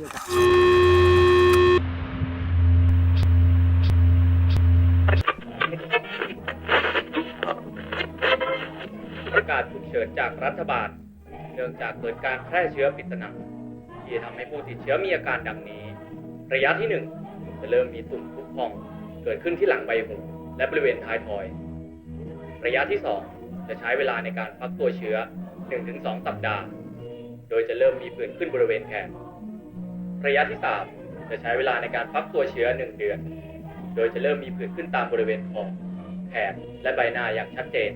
คุยกันประกาศฉุกเฉินจากรัฐบาล เนื่องจากเกิดการแพร่เชื้อปริศนาที่ทำให้ผู้ติดเชื้อมีอาการดังนี้ ระยะที่หนึ่งจะเริ่มมีตุ่มพุพอง เกิดขึ้นที่หลังใบหูและบริเวณท้ายทอย ระยะที่สองจะใช้เวลาในการฟักตัวเชื้อ 1-2 สัปดาห์ โดยจะเริ่มมีผื่นขึ้นบริเวณแขน ระยะที่สามจะใช้เวลาในการฟักตัวเชื้อ 1 เดือน โดยจะเริ่มมีผื่นขึ้นตามบริเวณคอแขนและใบหน้าอย่างชัดเจน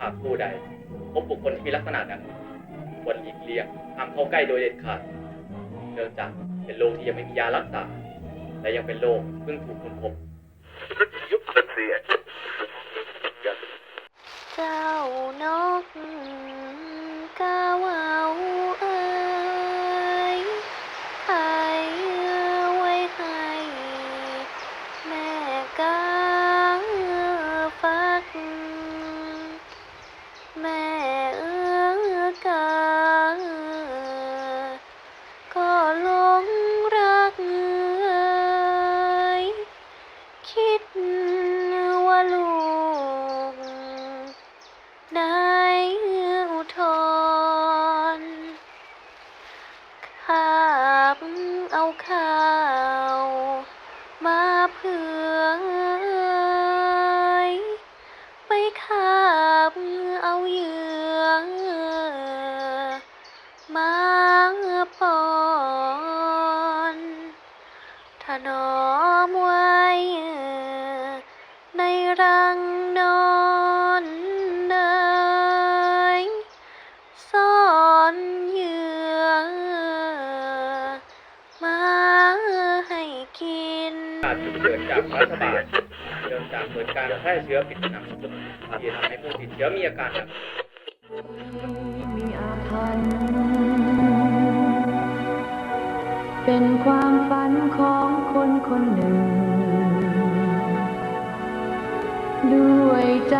หากผู้ใดพบบุคคลที่มีลักษณะดังนี้ควรหลีกเลี่ยงห้ามเข้าใกล้โดยเด็ดขาด เนื่องจากเป็นโรคที่ยังไม่มียารักษา และยังเป็นโรคเพิ่งถูกค้นพบ เอาข้าวมาเผื่อไปขาบเอาเหยื่อมาปอนถนอมไว้ในรังนอนเนยซ่อนเหยื่อ กินประกาศฉุกเฉินจากรัฐบาลเนื่องจากเกิดการแพร่เชื้อปริศนาที่ทำให้ผู้ติดเชื้อมีอาการหนักมีอาถรรพ์เป็นความฝันของคนคนหนึ่ง ด้วยใจ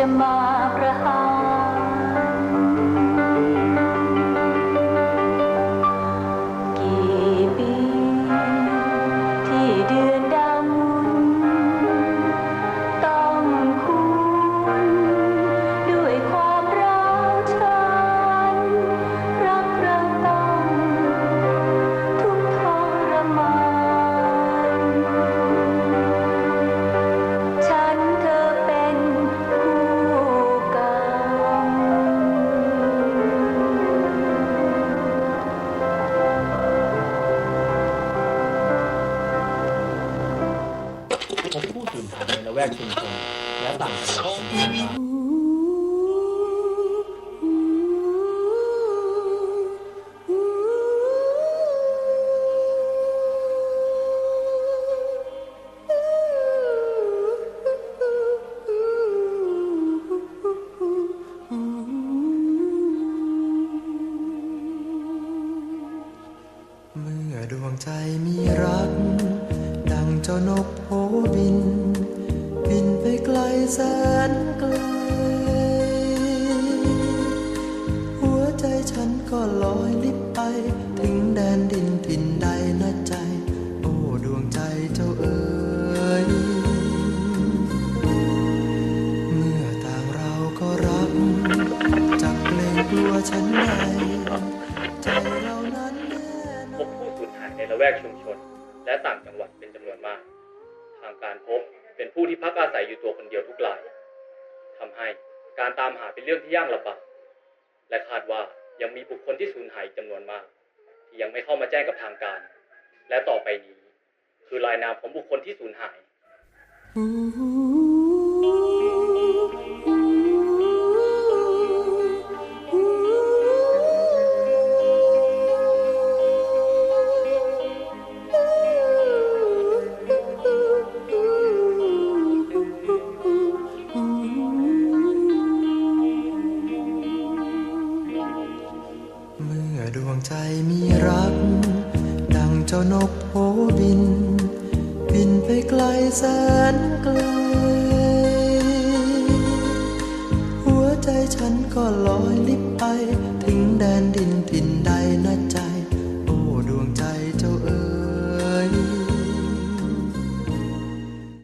จะมาประหาร วกชุมชนและต่างจังหวัดชุมเมื่อดวงใจมีรัก ดังเจ้านกโผบิน บินไปไกลแสนไกล หัวใจฉันก็ลอยลิบไป ถึงแดนดินถิ่นใดนะใจ โอ้ดวงใจเจ้าเอ๋ยเมื่อต่างเราก็รัก จักเกรงกลัวฉันใดใจเรานั้นแน่นพอนบผู้สูญหายในละแวกชุมชน และต่างจังหวัดเป็นจำนวนมาก ทางการพบ เป็นผู้ที่พักอาศัยอยู่ตัวคนเดียวทุกรายทำให้การตามหาเป็นเรื่องที่ยากลำบากและคาดว่ายังมีบุคคลที่สูญหายอีกจำนวนมาก ที่ยังไม่เข้ามาแจ้งกับทางการ และต่อไปนี้ คือรายนามของบุคคลที่สูญหาย ใจมีรัก ดังเจ้านกโผบิน บินไปไกลแสนไกล หัวใจฉันก็ลอยลิบไป ถึงแดนดินถิ่น